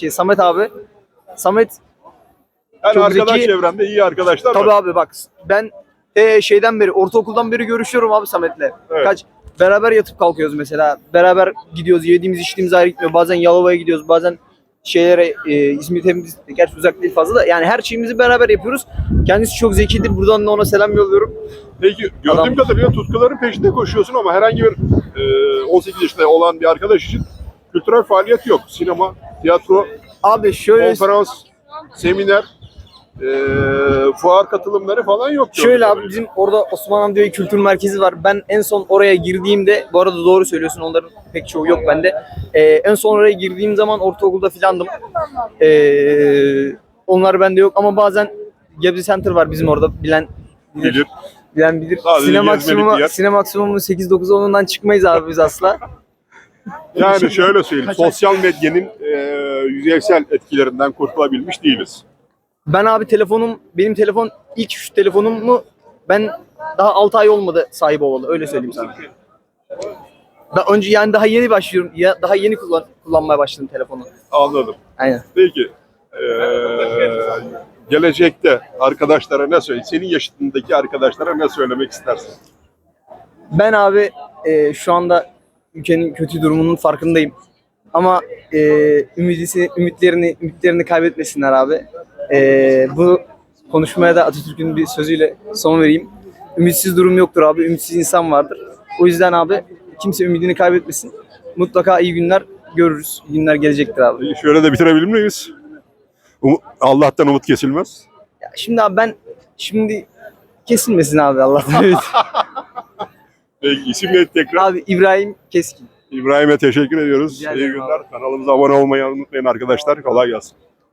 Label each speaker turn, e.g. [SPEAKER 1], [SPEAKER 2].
[SPEAKER 1] Şey, Samet abi. Samet
[SPEAKER 2] Yani
[SPEAKER 1] Çok
[SPEAKER 2] arkadaş
[SPEAKER 1] zeki.
[SPEAKER 2] çevrende iyi arkadaşlar
[SPEAKER 1] tabii
[SPEAKER 2] var.
[SPEAKER 1] abi bak ben e, şeyden beri ortaokuldan beri görüşüyorum abi Samet'le.
[SPEAKER 2] Evet.
[SPEAKER 1] Kaç beraber yatıp kalkıyoruz mesela. Beraber gidiyoruz. Yediğimiz içtiğimiz ayrı gitmiyor. Bazen Yalova'ya gidiyoruz. Bazen şeylere e, İzmir temiz gerçi uzak değil fazla da yani her şeyimizi beraber yapıyoruz. Kendisi çok zekidir. Buradan da ona selam yolluyorum.
[SPEAKER 2] Peki gördüğüm
[SPEAKER 1] Adam-
[SPEAKER 2] kadarıyla tutkuların peşinde koşuyorsun ama herhangi bir e, 18 yaşında olan bir arkadaş için kültürel faaliyet yok. Sinema, tiyatro,
[SPEAKER 1] Abi şöyle
[SPEAKER 2] konferans, seminer, e, fuar katılımları falan yok.
[SPEAKER 1] Şöyle abi bizim orada Osman Hamdi Kültür Merkezi var. Ben en son oraya girdiğimde, bu arada doğru söylüyorsun onların pek çoğu yok bende. Ee, en son oraya girdiğim zaman ortaokulda filandım. Ee, onlar bende yok ama bazen Gebze Center var bizim orada bilen bilir.
[SPEAKER 2] Bilir.
[SPEAKER 1] Bilen bilir.
[SPEAKER 2] Sadece
[SPEAKER 1] Sinema
[SPEAKER 2] gezmelik bir
[SPEAKER 1] maksimum,
[SPEAKER 2] yer.
[SPEAKER 1] sinema maksimum 8-9 onundan çıkmayız abi biz asla.
[SPEAKER 2] Yani şöyle söyleyeyim, sosyal medyanın e, yüzeysel etkilerinden kurtulabilmiş değiliz.
[SPEAKER 1] Ben abi telefonum, benim telefon ilk şu telefonumu ben daha 6 ay olmadı sahip olalı öyle söyleyeyim sana. Ben önce yani daha yeni başlıyorum. Ya daha yeni kullan, kullanmaya başladım telefonu.
[SPEAKER 2] Anladım.
[SPEAKER 1] Aynen.
[SPEAKER 2] Peki, e, gelecekte arkadaşlara ne söyle? Senin yaşındaki arkadaşlara ne söylemek istersin?
[SPEAKER 1] Ben abi e, şu anda ülkenin kötü durumunun farkındayım. Ama e, ümidisi, ümitlerini, ümitlerini kaybetmesinler abi. E, bu konuşmaya da Atatürk'ün bir sözüyle son vereyim. Ümitsiz durum yoktur abi. Ümitsiz insan vardır. O yüzden abi kimse ümidini kaybetmesin. Mutlaka iyi günler görürüz. İyi günler gelecektir abi.
[SPEAKER 2] Şöyle de bitirebilir miyiz? Um- Allah'tan umut kesilmez.
[SPEAKER 1] Ya şimdi abi ben şimdi kesilmesin abi Allah'tan.
[SPEAKER 2] Peki isim tekrar?
[SPEAKER 1] abi İbrahim Keskin.
[SPEAKER 2] İbrahim'e teşekkür ediyoruz. İyi günler. Kanalımıza abone olmayı unutmayın arkadaşlar. Kolay gelsin.